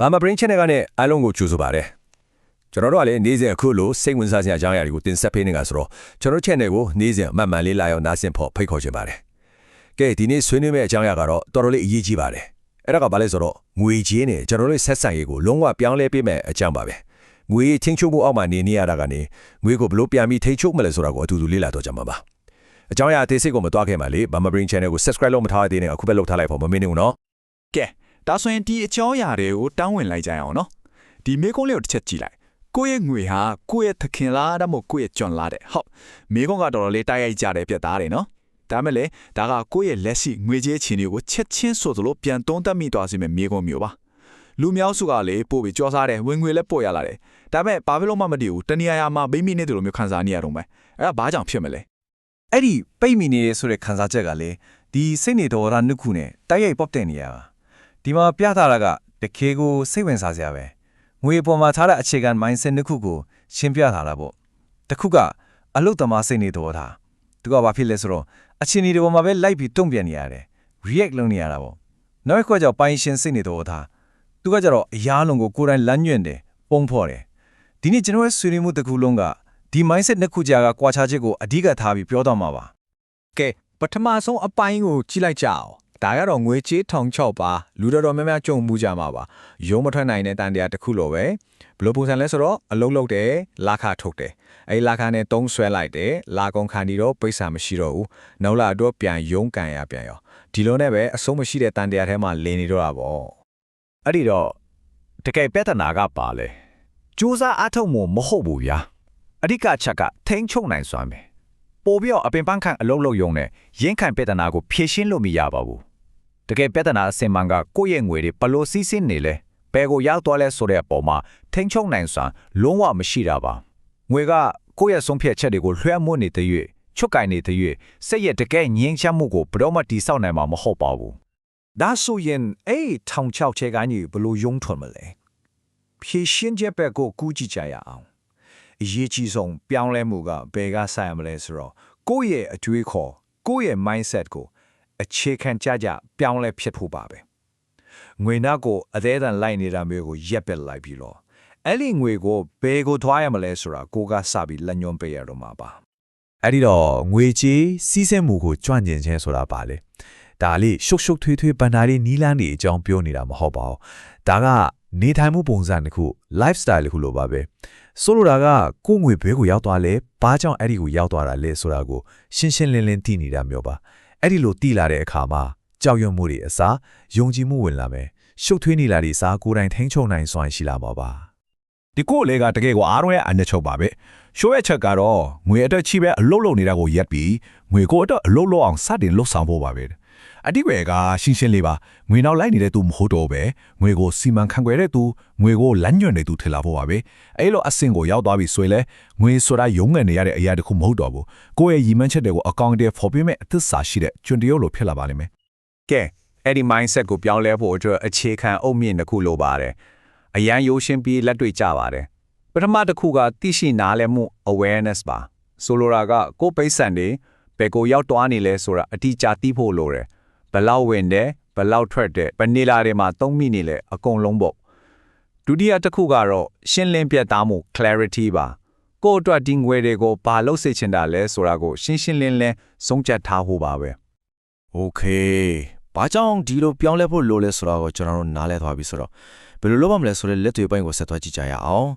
ဘာမ brain channel ကနေအားလုံးကိုကြိုဆိုပါရစေကျွန်တော်တို့ကလည်းနေ့စဉ်အခုလိုစိတ်ဝင်စားစရာအကြောင်းအရာတွေကိုတင်ဆက်ပေးနေတာဆိုတော့ကျွန်တော် channel ကိုနေ့စဉ်မှတ်မှန်လေးလာရောက်နားဆင်ဖို့ဖိတ်ခေါ်ချင်ပါတယ်ကဲဒီနေ့ဆွေးနွေးမယ့်အကြောင်းအရာကတော့တော်တော်လေးအရေးကြီးပါတယ်အဲ့ဒါကဘာလဲဆိုတော့ငွေကြေးနဲ့ကျွန်တော်တို့ဆက်ဆံရေးကိုလုံးဝပြောင်းလဲပေးမယ့်အကြောင်းပါပဲငွေချင်းချုပ်မှုအောက်မှာနေနေရတာကနေငွေကိုဘယ်လိုပြန်ပြီးထိချုပ်မလဲဆိုတာကိုအတူတူလေ့လာတော့ကြမှာပါအကြောင်းအရာအသေးစိတ်ကိုမတွားခင်ပါလေဘာမ brain channel ကို subscribe လုပ်မထားသေးတဲ့အခုပဲလုပ်ထားလိုက်ဖို့မမင်းနေဘူးနော်ကဲ ဒါဆိုရင်ဒီအကြောင်းအရာတွေကိုတောင်းဝင်လိုက်ကြရအောင်နော်ဒီမေကုန်းလေးကိုတစ်ချက်ကြည့်လိုက်ကိုယ့်ရဲ့ငွေဟာကိုယ့်ရဲ့သခင်လားဒါမှမဟုတ်ကိုယ့်ရဲ့ကျွန်လားတဲ့ဟုတ်မေကုန်းကတော်တော်လေးတိုက်ရိုက်ကြတယ်ပြတ်သားတယ်နော်ဒါမဲ့လေဒါကကိုယ့်ရဲ့လက်ရှိငွေကြေးချင်တွေကိုချက်ချင်းဆိုသလိုပြန်သုံးသပ်မိသွားစေမယ့်မေကုန်းမျိုးပါလူမျိုးစုကလေပို့ပြီးကြောစားတယ်ဝင်ငွေလည်းပို့ရလာတယ်ဒါပေမဲ့ဘာဖြစ်လို့မှမတည်ဘူးတနည်းအားမှာမိမိနဲ့တူလိုမျိုးခံစားနေရတော့မယ်အဲ့ဒါဘာကြောင့်ဖြစ်မလဲအဲ့ဒီပိတ်မိနေဆိုတဲ့ခံစားချက်ကလေဒီစိတ်နေတော်ရနှစ်ခုနဲ့တိုက်ရိုက်ပေါက်တဲ့နေရပါ ဒီမှာပြသတာကတခေကိုစိတ်ဝင်စားစရာပဲငွေပေါ်မှာထားတဲ့အခြေခံ mindset နှစ်ခုကိုရှင်းပြထားတာပေါ့တစ်ခုကအလုတ်သမားစိတ်နေတော်တာသူကဘာဖြစ်လဲဆိုတော့အချင်းဒီတွေပေါ်မှာပဲလိုက်ပြီးတုံ့ပြန်နေရတယ် react လုပ်နေရတာပေါ့နောက်တစ်ခုကကြောင့်ပိုင်းရှင်စိတ်နေတော်တာသူကကြတော့အရားလုံးကိုကိုယ်တိုင်လမ်းညွှန်တယ်ပုံဖော်တယ်ဒီနေ့ကျွန်တော်ရဲ့ဆွေးနွေးမှုတစ်ခုလုံးကဒီ mindset နှစ်ခုကြာကကွာခြားချက်ကိုအဓိကထားပြီးပြောတော့မှာပါကဲပထမဆုံးအပိုင်းကိုကြည့်လိုက်ကြအောင် ဒါကတော့ငွေချေးထောင်ချောက်ပါလူတော်တော်များများကြုံမှုကြမှာပါရုံးမထွက်နိုင်တဲ့တန်တရားတစ်ခုလိုပဲဘယ်လိုပုံစံလဲဆိုတော့အလုံးလုံးတယ်လာခထုတ်တယ်အဲ့ဒီလာခနဲ့တုံးဆွဲလိုက်တယ်လာကုန်ခါနေတော့ပိတ်စာမရှိတော့ဘူးနောက်လာတော့ပြန်ရုံးကန်ရပြန်ရောဒီလိုနဲ့ပဲအဆုံးမရှိတဲ့တန်တရားထဲမှာလင်းနေတော့တာပေါ့အဲ့ဒီတော့တကယ်ပြဿနာကပါလေစူးစမ်းအထောက်မှုမဟုတ်ဘူးဗျာအဓိကချက်ကထိန်းချုပ်နိုင်စွမ်းပဲ ပို့ပြီးတော့အပင်ပန်းခန့်အလုံးလုံးယုံနဲ့ရင်းခံပြဿနာကိုဖြေရှင်းလို့မရပါဘူးတကယ်ပြဿနာအစင်မှန်ကကိုယ့်ရဲ့ငွေတွေဘလို့စီးစင်းနေလဲဘယ်ကိုရောက်သွားလဲဆိုတဲ့အပေါ်မှာထိန်းချုပ်နိုင်စွမ်းလုံးဝမရှိတာပါငွေကကိုယ့်ရဲ့ဆုံးဖြတ်ချက်တွေကိုလွှဲမိုးနေတဲ့၍ချွတ်ကင်နေတဲ့၍စိတ်ရဲ့တကယ်ငြင်းချမ်းမှုကိုဘယ်တော့မှတိဆောက်နိုင်မှာမဟုတ်ပါဘူးဒါဆိုရင်အဲ့ဒီထောင်ချောက်ချဲကနေဘလို့ယုံထွန်မလဲဖြည့်ရှင်းချက်ဘက်ကိုကူးကြည့်ကြရအောင် အရေးကြီးဆုံးပြောင်းလဲမှုကဘယ်ကဆိုင်ရမလဲဆိုတော့ကိုယ့်ရဲ့အတွေးခေါ်ကိုယ့်ရဲ့ mindset ကိုအခြေခံကြကြပြောင်းလဲဖြစ်ဖို့ပါပဲငွေနောက်ကိုအသေးအံလိုက်နေတာမျိုးကိုရက်ပက်လိုက်ပြီးတော့အဲ့ဒီငွေကိုဘယ်ကိုထွားရမလဲဆိုတာကိုကစပြီးလက်ညွှန်းပေးရတော့မှာပါအဲ့ဒီတော့ငွေကြေးစီးဆင်းမှုကိုကြွန့်ကျင်ခြင်းဆိုတာပါလေဒါလေးရှုပ်ရှုပ်ထွေးထွေးပန်နာလေးနီးလန်းနေအကြောင်းပြောနေတာမဟုတ်ပါဘူးဒါက နေထိုင်မှုပုံစံတစ်ခု lifestyle တစ်ခုလိုပါပဲဆိုလိုတာကကိုယ်ငွေဘဲကိုရောက်သွားလဲဘာကြောင့်အဲ့ဒီကိုရောက်သွားတာလဲဆိုတာကိုရှင်းရှင်းလင်းလင်းသိနေတာမျိုးပါအဲ့ဒီလိုသိလာတဲ့အခါမှာကြောက်ရွံ့မှုတွေအစားယုံကြည်မှုဝင်လာမယ်ရှုပ်ထွေးနေလာတဲ့စားကိုယ်တိုင်ထိန်းချုပ်နိုင်စွမ်းရှိလာမှာပါဒီကိုလေကတကယ်ကိုအားလုံးရဲ့အနှစ်ချုပ်ပါပဲ ရှိုးရဲ့ချက်ကတော့ငွေအတွက်ချိပဲအလုတ်လုတ်နေတာကိုရက်ပြီးငွေကိုအတွက်အလုတ်လုတ်အောင်စတင်လှုပ်ဆောင်ဖို့ပါပဲအတိွယ်ကရှင်းရှင်းလေးပါငွေနောက်လိုက်နေတဲ့သူမဟုတ်တော့ပဲငွေကိုစီမံခန့်ခွဲတဲ့သူငွေကိုလမ်းညွှန်တဲ့သူထင်လာဖို့ပါပဲအဲ့လိုအဆင့်ကိုရောက်သွားပြီဆိုရင်လေငွေဆိုတာရုံးငန်နေရတဲ့အရာတခုမဟုတ်တော့ဘူးကိုယ့်ရဲ့ရည်မှန်းချက်တွေကိုအကောင့်တွေဖော်ပြမဲ့အသစ္စာရှိတဲ့ကျွန်းတရုပ်လိုဖြစ်လာပါလိမ့်မယ်ကဲအဲ့ဒီ mindset ကိုပြောင်းလဲဖို့အတွက်အခြေခံအုတ်မြင့်တစ်ခုလိုပါတယ်အရန်ရိုးရှင်းပြီးလက်တွေ့ကြပါတယ် ပထမတစ်ခုကသိရှိနားလည်မှု awareness ပါဆိုလိုတာကကိုယ်ပိတ်ဆန်တွေဘယ်ကိုရောက်သွားနေလဲဆိုတာအတိအကျသိဖို့လိုတယ်ဘယ်လောက်ဝင်တယ်ဘယ်လောက်ထွက်တယ်ဘယ်နေလာတွေမှာသုံးမိနေလဲအကုန်လုံးပေါ့ဒုတိယတစ်ခုကတော့ရှင်းလင်းပြတ်သားမှု clarity ပါကိုယ့်အတွက်ဒီငွေတွေကိုဘာလို့စေချင်တာလဲဆိုတာကိုရှင်းရှင်းလင်းလင်းဆုံးဖြတ်ထားဖို့ပါပဲ โอเคဘာကြောင့်ဒီလိုပြောင်းလဲဖို့လိုလဲဆိုတော့ကျွန်တော်တို့နားလဲသွားပြီဆိုတော့ဘယ်လိုလုပ်ရမလဲဆိုတဲ့လက်တွေပိုင်းကိုဆက်သွားကြည့်ကြရအောင်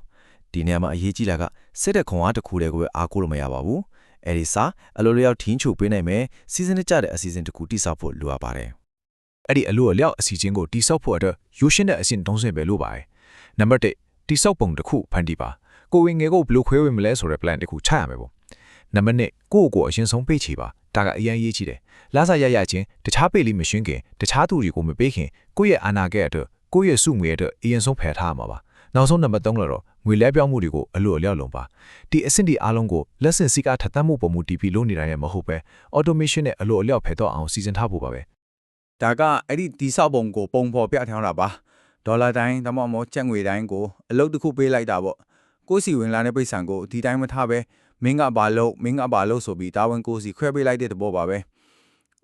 ဒီနေရာမှာအရေးကြီးတာကစစ်တဲ့ခွန်အားတစ်ခုတည်းကိုပဲအားကိုးလို့မရပါဘူးအဲ့ဒီစာအလိုလျောက်ထင်းချုပ်ပေးနိုင်မယ်စီစဉ်ကြတဲ့အစီအစဉ်တစ်ခုတိစောက်ဖို့လိုအပ်ပါတယ်အဲ့ဒီအလို့အလျောက်အစီအစဉ်ကိုတိစောက်ဖို့အတွက်ရိုးရှင်းတဲ့အဆင့်30ပဲလို့ပါတယ်နံပါတ်1တိစောက်ပုံတစ်ခုဖန်တီးပါကိုဝင်ငယ်ကိုဘယ်လိုခွဲဝေမလဲဆိုတဲ့ plan တစ်ခုချရမယ်ပေါ့နံပါတ်2ကိုယ့်ကိုယ်အရင်ဆုံးပေးချေပါဒါကအရင်ရေးကြည့်တယ်လာစားရရချင်းတခြားပေးလေးမရှင်းခင်တခြားသူတွေကိုမပေးခင်ကိုယ့်ရဲ့အာနာကဲအတွက်ကိုယ့်ရဲ့စုငွေအတွက်အရင်ဆုံးဖယ်ထားရမှာပါနောက်ဆုံးနံပါတ်3တော့ ငွေလဲပြောင်းမှုတွေကိုအလို့အလျောက်လုံးပါဒီအဆင့်ဒီအားလုံးကိုလက်ဆင့်စီကထပ်သမ်းမှုပုံမူတည်ပြီးလုပ်နေတာရဲ့မဟုတ်ပဲ automation နဲ့အလို့အလျောက်ဖယ်တော့အောင်စီစဉ်ထားဖို့ပါပဲဒါကအဲ့ဒီဒီဆောက်ပုံကိုပုံဖော်ပြထားတာပါဒေါ်လာတိုင်းဒါမှမဟုတ်ကျပ်ငွေတိုင်းကိုအလုပ်တစ်ခုပေးလိုက်တာပေါ့ကိုယ့်စီဝင်လာတဲ့ပိတ်ဆံကိုဒီတိုင်းမထားပဲမင်းကဘာလို့မင်းကဘာလို့ဆိုပြီးတာဝန်ကိုယ်စီခွဲပေးလိုက်တဲ့သဘောပါပဲ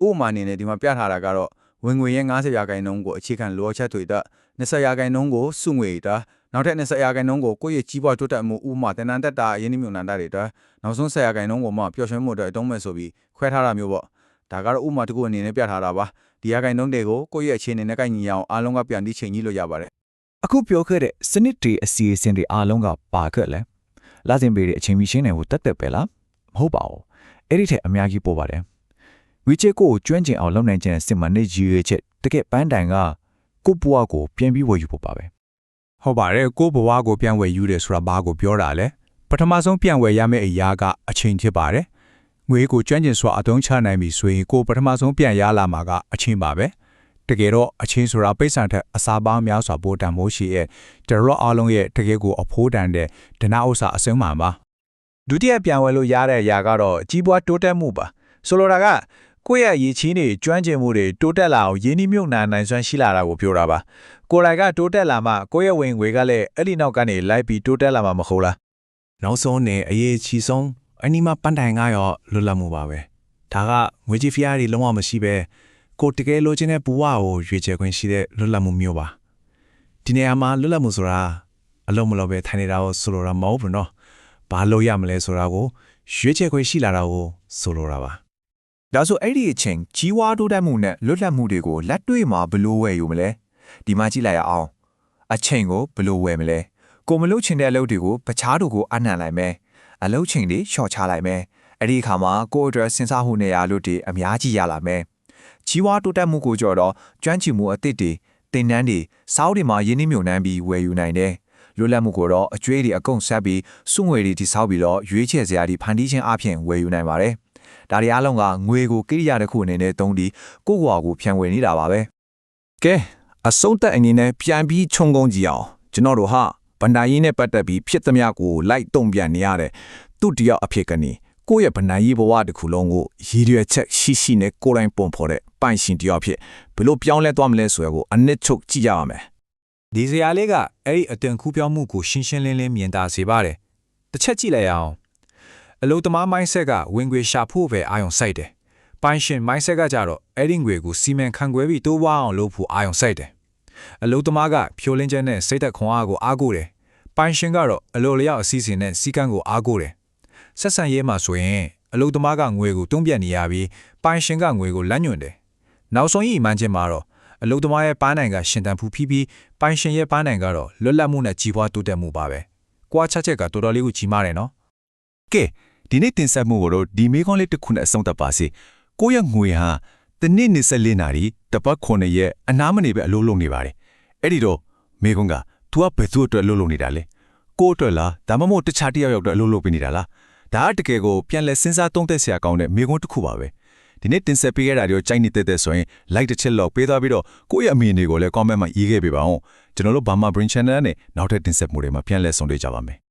ဥပမာအနေနဲ့ဒီမှာပြထားတာကတော့ဝင်ငွေရဲ့90ရာခိုင်နှုန်းကိုအခြေခံလိုအပ်ချက်တွေတက်20ရာခိုင်နှုန်းကိုစုငွေတာ နောက်ထပ်20ရာခိုင်နှုန်းကိုကိုယ့်ရဲ့ကြီးပွားတိုးတက်မှုဥပမာတင်နန်းတက်တာရင်းနှီးမြှုပ်နှံတာတွေအတွက်နောက်ဆုံး10ရာခိုင်နှုန်းကိုမှပျော်ရွှင်မှုအတွက်အတုံးမဲ့ဆိုပြီးခွဲထားတာမျိုးပေါ့ဒါကတော့ဥပမာတစ်ခုအနေနဲ့ပြထားတာပါဒီရာခိုင်နှုန်းတွေကိုကိုယ့်ရဲ့အခြေအနေနဲ့ကိုက်ညီအောင်အားလုံးကပြန်ပြီးချိန်ကြီးလို့ရပါတယ်အခုပြောခဲ့တဲ့စနစ်တွေအစီအစဉ်တွေအားလုံးကပါခဲ့လဲလာစဉ်ပေတွေအချိန်မီရှင်းတယ်ကိုတက်တက်ပဲလားမဟုတ်ပါဘူးအဲ့ဒီထက်အများကြီးပို့ပါတယ်ဝီချစ်ကိုကိုကျွမ်းကျင်အောင်လုပ်နိုင်ခြင်းစစ်မှန်တဲ့ရည်ရွယ်ချက်တကယ်ပန်းတိုင်ကကိုယ့်ဘဝကိုပြန်ပြီးဝယ်ယူဖို့ပါပဲ ဟုတ်ပါတယ်ကိုဘဝကိုပြန်ဝယ်ယူတယ်ဆိုတာဘာကိုပြောတာလဲပထမဆုံးပြန်ဝယ်ရမယ့်အရာကအချိန်ဖြစ်ပါတယ်ငွေကိုကျွမ်းကျင်စွာအသုံးချနိုင်ပြီဆိုရင်ကိုပထမဆုံးပြန်ရလာမှာကအချင်းပါပဲတကယ်တော့အချင်းဆိုတာပိတ်ဆန်ထက်အစာပေါင်းများစွာပိုတန်မိုးရှိရဲ့တရော့အားလုံးရဲ့တကယ်ကိုအဖိုးတန်တဲ့ဒနာဥစ္စာအစင်းမှန်ပါဒုတိယပြန်ဝယ်လို့ရတဲ့အရာကတော့ကြီးပွားတိုးတက်မှုပါဆိုလိုတာက ကိုယ့်ရဲ့ရည်ချင်းတွေကျွမ်းကျင်မှုတွေတိုးတက်လာအောင်ရင်းနှီးမြှုပ်နှံနိုင်စွမ်းရှိလာတာကိုပြောတာပါကိုယ်တိုင်ကတိုးတက်လာမှကိုယ့်ရဲ့ဝင်ငွေကလည်းအဲ့ဒီနောက်ကနေလိုက်ပြီးတိုးတက်လာမှာမဟုတ်လားနောက်ဆုံးနဲ့အရေးချီဆုံးအနီးမှာပန်းတိုင်ကရောလွတ်လပ်မှုပါပဲဒါကငွေကြီးဖျားတွေလုံးဝမရှိပဲကိုတကယ်လိုချင်တဲ့ဘဝကိုရွေးချယ်ခွင့်ရှိတဲ့လွတ်လပ်မှုမျိုးပါဒီနေရာမှာလွတ်လပ်မှုဆိုတာအလုံးမလုံးပဲထိုင်နေတာကိုဆိုလိုတာမဟုတ်ဘူးနော်ဘာလို့ရမလဲဆိုတာကိုရွေးချယ်ခွင့်ရှိလာတာကိုဆိုလိုတာပါ ဒါဆိုအဲ့ဒီအချိန်ကြီးဝါတိုးတက်မှုနဲ့လွတ်လပ်မှုတွေကိုလက်တွေ့မှာဘယ်လို့ဝယ်ယူမလဲဒီမှာကြည့်လိုက်ရအောင်အချိန်ကိုဘယ်လို့ဝယ်မလဲကိုမလို့ချင်တဲ့အလုပ်တွေကိုပခြားသူကိုအနှံလိုက်မယ်အလုပ်ချိန်တွေရှော့ချလိုက်မယ်အဲ့ဒီအခါမှာကိုယ့်အတွက်စဉ်းစားမှုနေရာလို့တွေအများကြီးရလာမယ်ကြီးဝါတိုးတက်မှုကိုကြော်တော့ကျွမ်းကျင်မှုအသစ်တွေတင်နန်းတွေစောက်တွေမှာရင်းနှီးမြှုပ်နှံပြီးဝယ်ယူနိုင်တယ်လွတ်လပ်မှုကိုတော့အကျွေးတွေအကုန်ဆက်ပြီးစုငွေတွေတိစောက်ပြီးတော့ရွေးချယ်စရာတွေဖန်တီးခြင်းအပြင်ဝယ်ယူနိုင်ပါတယ် ဒါတွေအားလုံးကငွေကိုကိရိယာတစ်ခုအနေနဲ့သုံးပြီးကိုယ့်ဘဝကိုဖြန့်ဝေနေတာပါပဲကဲအဆုံးသက်အနေနဲ့ပြန်ပြီးခြုံငုံကြည့်အောင်ကျွန်တော်တို့ဟာဗန္ဒာယီနဲ့ပတ်သက်ပြီးဖြစ်သမျှကိုလိုက်တုံပြန်နေရတဲ့သူတယောက်အဖြစ်ကနေကိုယ့်ရဲ့ဗန္ဒာယီဘဝတစ်ခုလုံးကိုရည်ရွယ်ချက်ရှိရှိနဲ့ကိုယ်တိုင်ပုံဖော်တဲ့ပိုင်ရှင်တယောက်အဖြစ်ဘယ်လိုပြောင်းလဲသွားမလဲဆိုရကိုအနစ်ချုပ်ကြည့်ရပါမယ်ဒီစရာလေးကအဲ့ဒီအတန်ကူးပြောင်းမှုကိုရှင်းရှင်းလင်းလင်းမြင်သာစေပါတယ်တစ်ချက်ကြည့်လိုက်အောင် အလုသမား mindset ကဝင်ငွေရှာဖို့ပဲအာရုံစိုက်တယ်ပိုင်ရှင် mindset ကကြတော့အဲ့ဒီငွေကိုစီမံခန့်ခွဲပြီးတိုးပွားအောင်လုပ်ဖို့အာရုံစိုက်တယ်အလုသမားကဖြိုလင်းချက်နဲ့စိတ်သက်ခွန်အားကိုအားကိုးတယ်ပိုင်ရှင်ကတော့အလိုလျောက်အစီအစဉ်နဲ့စီကံကိုအားကိုးတယ်ဆက်ဆံရေးမှာဆိုရင်အလုသမားကငွေကိုတွန်းပြတ်နေရပြီးပိုင်ရှင်ကငွေကိုလမ်းညွှန်တယ်နောက်ဆုံးဤမှန်ချင်းမှာတော့အလုသမားရဲ့ပန်းနိုင်ကရှင်တန်ဖူးပြီးပြီးပိုင်ရှင်ရဲ့ပန်းနိုင်ကတော့လွတ်လပ်မှုနဲ့ကြီးပွားတိုးတက်မှုပါပဲ။ကွာချက်ချက်ကတော်တော်လေးကိုကြီးမားတယ်နော်ကဲ ဒီနေ့တင်ဆက်မှုကိုတော့ဒီမေခွန်းလေးတစ်ခုနဲ့အဆုံးသတ်ပါစေကိုယ့်ရဲ့ငွေဟာတစ်နေ့24နာရီတစ်ပတ်9ရက်အနားမနေပဲအလုပ်လုပ်နေပါတယ်အဲ့ဒီတော့မေခွန်းက तू ကဘယ်သူ့အတွက်အလုပ်လုပ်နေတာလဲကိုယ့်အတွက်လားဒါမှမဟုတ်တခြားတစ်ယောက်ယောက်အတွက်အလုပ်လုပ်ပေးနေတာလားဒါကတကယ်ကိုပြန်လဲစဉ်းစားသုံးသပ်စရာကောင်းတဲ့မေခွန်းတစ်ခုပါပဲဒီနေ့တင်ဆက်ပေးခဲ့တာတွေကိုကြိုက်နေတဲ့တဲ့ဆိုရင် like တစ်ချက်လောက်ပေးသွားပြီးတော့ကိုယ့်ရဲ့အမြင်တွေကိုလည်း comment မှာရေးခဲ့ပေးပါဦးကျွန်တော်တို့ Burma Brain Channel နဲ့နောက်ထပ်တင်ဆက်မှုတွေမှာပြန်လဲဆုံတွေ့ကြပါမယ်